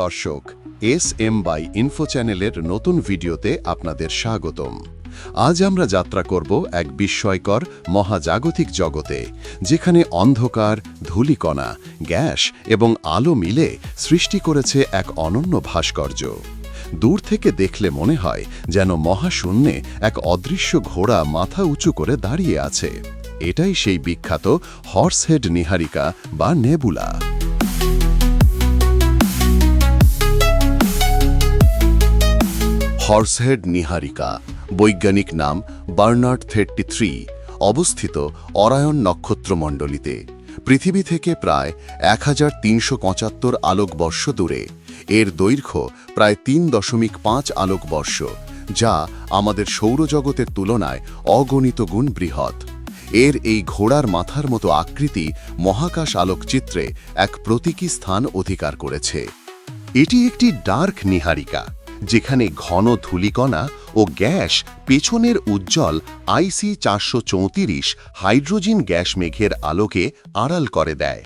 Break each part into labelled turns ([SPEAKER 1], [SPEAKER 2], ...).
[SPEAKER 1] দর্শক S M by info চ্যানেলের নতুন ভিডিওতে আপনাদের স্বাগতম। আজ আমরা যাত্রা করব এক বিস্ময়কর মহাজাগতিক জগতে, যেখানে অন্ধকার, ধূলিকণা, গ্যাস এবং আলো মিলে সৃষ্টি করেছে এক অনন্য ভাস্কর্য। দূর থেকে দেখলে মনে হয় যেন মহাশূন্যে এক অদৃশ্য ঘোড়া মাথা উঁচু করে দাঁড়িয়ে আছে। এটাই সেই বিখ্যাত হর্সহেড নিহারিকা বা নেবুলা। হর্সহেড নিহারিকা, বৈজ্ঞানিক নাম বার্নার্ড থার্টি থ্রি, অবস্থিত অরায়ন নক্ষত্রমণ্ডলীতে। পৃথিবী থেকে প্রায় এক হাজার তিনশো পঁচাত্তর আলোকবর্ষ দূরে। এর দৈর্ঘ্য প্রায় তিন দশমিক পাঁচ আলোকবর্ষ, যা আমাদের সৌরজগতের তুলনায় অগণিত গুণ বৃহৎ। এর এই ঘোড়ার মাথার মতো আকৃতি মহাকাশ আলোকচিত্রে এক প্রতীকী স্থান অধিকার করেছে। এটি একটি ডার্ক নিহারিকা। যেখানে ঘন ধূলিকণা ও গ্যাস পেছনের উজ্জ্বল আইসি চারশো চৌত্রিশ হাইড্রোজেন গ্যাস মেঘের আলোকে আড়াল করে দেয়।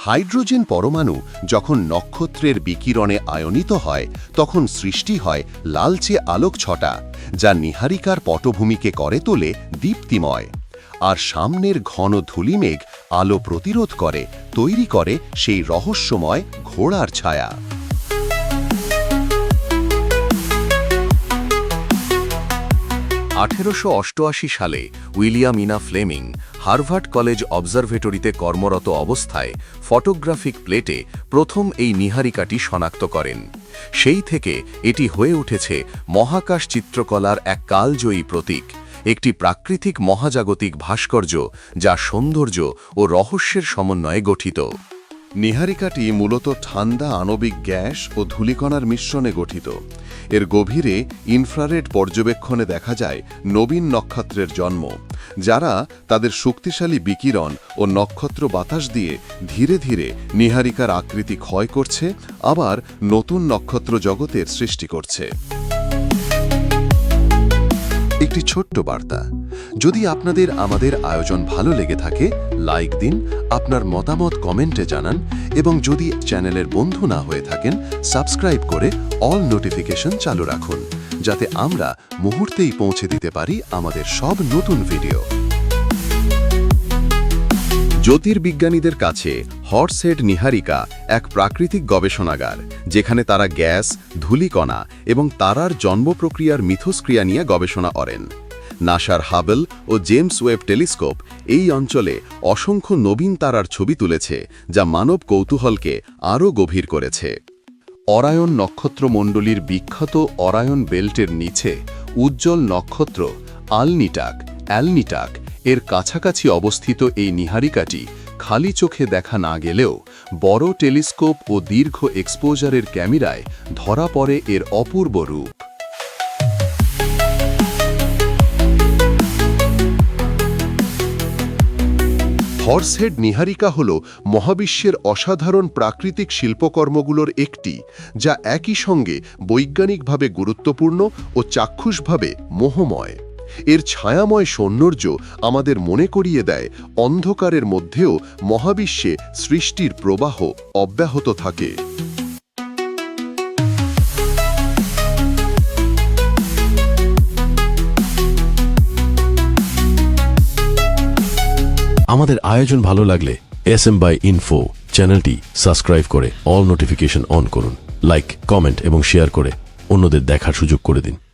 [SPEAKER 1] হাইড্রোজেন পরমাণু যখন নক্ষত্রের বিকিরণে আয়নিত হয়, তখন সৃষ্টি হয় লালচে আলোক ছটা, যা নিহারিকার পটভূমিকে করে তোলে দীপ্তিময়। আর সামনের ঘন ধূলিমেঘ আলো প্রতিরোধ করে, তৈরি করে সেই রহস্যময় ঘোড়ার ছায়া। আঠেরোশো অষ্টআশি সালে উইলিয়াম ইনা ফ্লেমিং হার্ভার্ড কলেজ অবজারভেটরিতে কর্মরত অবস্থায় ফটোগ্রাফিক প্লেটে প্রথম এই নিহারিকাটি শনাক্ত করেন। সেই থেকে এটি হয়ে উঠেছে মহাকাশ চিত্রকলার এক কালজয়ী প্রতীক, একটি প্রাকৃতিক মহাজাগতিক ভাস্কর্য যা সৌন্দর্য ও রহস্যের সমন্বয়ে গঠিত। নিহারিকাটি মূলত ঠান্ডা আণবিক গ্যাস ও ধূলিকণার মিশ্রণে গঠিত। এর গভীরে ইনফ্রারেড পর্যবেক্ষণে দেখা যায় নবীন নক্ষত্রের জন্ম, যারা তাদের শক্তিশালী বিকিরণ ও নক্ষত্র বাতাস দিয়ে ধীরে ধীরে নিহারিকার আকৃতি ক্ষয় করছে, আবার নতুন নক্ষত্র জগতের সৃষ্টি করছে। একটি ছোট্ট বার্তা। যদি আপনাদের আমাদের আয়োজন ভালো লেগে থাকে, লাইক দিন, আপনার মতামত কমেন্টে জানান এবং যদি চ্যানেলের বন্ধু না হয়ে থাকেন, সাবস্ক্রাইব করে অল নোটিফিকেশন চালু রাখুন, যাতে আমরা মুহূর্তেই পৌঁছে দিতে পারি আমাদের সব নতুন ভিডিও। জ্যোতির্বিজ্ঞানীদের কাছে হর্সহেড নিহারিকা এক প্রাকৃতিক গবেষণাগার, যেখানে তারা গ্যাস, ধূলিকণা এবং তারার জন্ম প্রক্রিয়ার মিথস্ক্রিয়া নিয়ে গবেষণা করেন। নাসার হাবেল ও জেমস ওয়েব টেলিস্কোপ এই অঞ্চলে অসংখ্য নবীন তারার ছবি তুলেছে, যা মানব কৌতূহলকে আরও গভীর করেছে। অরায়ন নক্ষত্রমণ্ডলীর বিখ্যাত অরায়ন বেল্টের নিচে উজ্জ্বল নক্ষত্র আলনিটাক, অ্যালনিটাক এর কাছাকাছি অবস্থিত এই নিহারিকাটি খালি চোখে দেখা না গেলেও বড় টেলিস্কোপ ও দীর্ঘ এক্সপোজারের ক্যামেরায় ধরা পড়ে এর অপূর্ব রূপ। হর্সহেড নিহারিকা হল মহাবিশ্বের অসাধারণ প্রাকৃতিক শিল্পকর্মগুলোর একটি, যা একই সঙ্গে বৈজ্ঞানিকভাবে গুরুত্বপূর্ণ ও চাক্ষুষভাবে মোহময়। এর ছায়াময় সৌন্দর্য আমাদের মনে করিয়ে দেয়, অন্ধকারের মধ্যেও মহাবিশ্বে সৃষ্টির প্রবাহ অব্যাহত থাকে।
[SPEAKER 2] আমাদের আয়োজন ভালো লাগলে এস এম বাই ইনফো চ্যানেলটি সাবস্ক্রাইব করে অল নোটিফিকেশন অন করুন। লাইক, কমেন্ট এবং শেয়ার করে অন্যদের দেখার সুযোগ করে দিন।